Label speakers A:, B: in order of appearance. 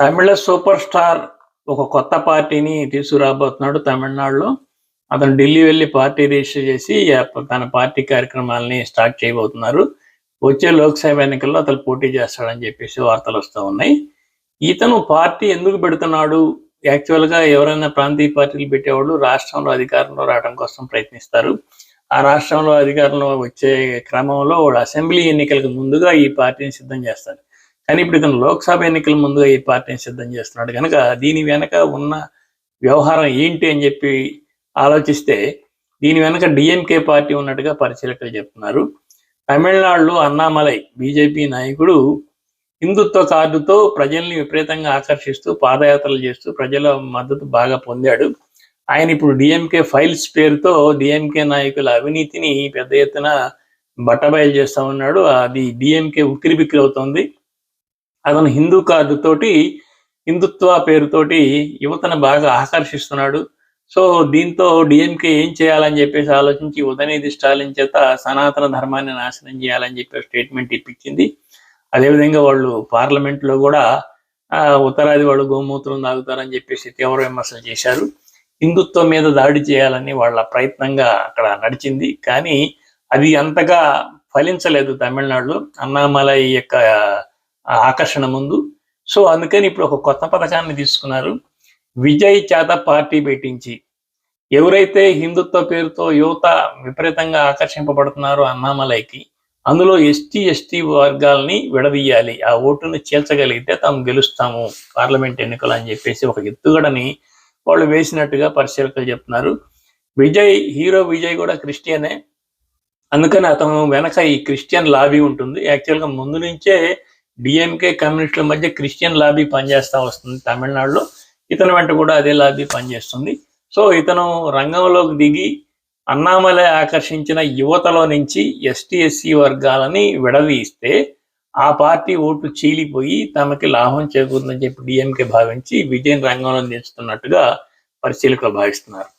A: తమిళ super star ఒక కొత్త పార్టీని తీసుకురాబోతున్నాడు తమిళనాడులో. అతను ఢిల్లీ వెళ్ళి పార్టీ రిజిస్టర్ చేసి తన పార్టీ కార్యక్రమాలని స్టార్ట్ చేయబోతున్నారు. వచ్చే లోక్సభ ఎన్నికల్లో అతను పోటీ చేస్తాడని చెప్పేసి వార్తలు వస్తూ ఉన్నాయి. ఇతను పార్టీ ఎందుకు పెడుతున్నాడు? యాక్చువల్గా ఎవరైనా ప్రాంతీయ పార్టీలు పెట్టేవాళ్ళు రాష్ట్రంలో అధికారంలో రావడం కోసం ప్రయత్నిస్తారు. ఆ రాష్ట్రంలో అధికారంలో వచ్చే క్రమంలో వాళ్ళు అసెంబ్లీ ఎన్నికలకు ముందుగా ఈ పార్టీని సిద్ధం చేస్తారు కానీ ఇప్పుడు ఇతను లోక్సభ ఎన్నికల ముందుగా ఈ పార్టీని సిద్ధం చేస్తున్నాడు. కనుక దీని వెనక ఉన్న వ్యవహారం ఏంటి అని చెప్పి ఆలోచిస్తే దీని వెనక డిఎంకే పార్టీ ఉన్నట్టుగా పరిశీలకులు చెప్తున్నారు. తమిళనాడులో అన్నామలై బీజేపీ నాయకుడు హిందుత్వ కార్డుతో ప్రజల్ని విపరీతంగా ఆకర్షిస్తూ పాదయాత్రలు చేస్తూ ప్రజల మద్దతు బాగా పొందాడు. ఆయన ఇప్పుడు డిఎంకే ఫైల్స్ పేరుతో డిఎంకే నాయకుల అవినీతిని పెద్ద ఎత్తున బట్టబయలు చేస్తా ఉన్నాడు. అది డిఎంకే ఉక్కిరిబిక్కిరి అవుతోంది. అతను హిందూ కార్డు తోటి హిందుత్వ పేరుతోటి యువతను బాగా ఆకర్షిస్తున్నాడు. సో దీంతో డిఎంకే ఏం చేయాలని చెప్పేసి ఆలోచించి ఉదయనిధి స్టాలిన్ చేత సనాతన ధర్మాన్ని నాశనం చేయాలని చెప్పి స్టేట్మెంట్ ఇప్పించింది. అదేవిధంగా వాళ్ళు పార్లమెంట్లో కూడా ఉత్తరాది వాళ్ళు గోమూత్రం తాగుతారని చెప్పేసి తీవ్ర విమర్శలు చేశారు. హిందుత్వం మీద దాడి చేయాలని వాళ్ళ ప్రయత్నంగా అక్కడ నడిచింది. కానీ అది అంతగా ఫలించలేదు తమిళనాడులో. అన్నామలై యొక్క ఆకర్షణ ముందు. సో అందుకని ఇప్పుడు ఒక కొత్త పథకాన్ని తీసుకున్నారు. విజయ్ చేత పార్టీ పెట్టించి. ఎవరైతే హిందుత్వ పేరుతో యువత విపరీతంగా ఆకర్షింపబడుతున్నారో అన్నామలైకి అందులో ఎస్టీ ఎస్టీ వర్గాల్ని విడదీయాలి. ఆ ఓటును చేర్చగలిగితే తాము గెలుస్తాము. పార్లమెంట్ ఎన్నికలు అని చెప్పేసి ఒక ఎత్తుగడని వాళ్ళు వేసినట్టుగా పరిశీలకులు చెప్తున్నారు. విజయ్ హీరో విజయ్ కూడా క్రిస్టియనే. అందుకని అతను వెనక ఈ క్రిస్టియన్ లాబీ ఉంటుంది. యాక్చువల్గా ముందు నుంచే డిఎంకే కమ్యూనిస్టుల మధ్య క్రిస్టియన్ లాబీ పనిచేస్తూ వస్తుంది తమిళనాడులో. ఇతని వెంట కూడా అదే లాబీ పనిచేస్తుంది. సో ఇతను రంగంలోకి దిగి అన్నామలై ఆకర్షించిన యువతలో నుంచి ఎస్టీ ఎస్సీ వర్గాలని విడదీస్తే ఆ పార్టీ ఓట్లు చీలిపోయి తమకి లాభం చేకూరుతుందని చెప్పి డిఎంకే భావించి విజయన్ రంగంలో నిలుస్తున్నట్టుగా పరిశీలకులు భావిస్తున్నారు.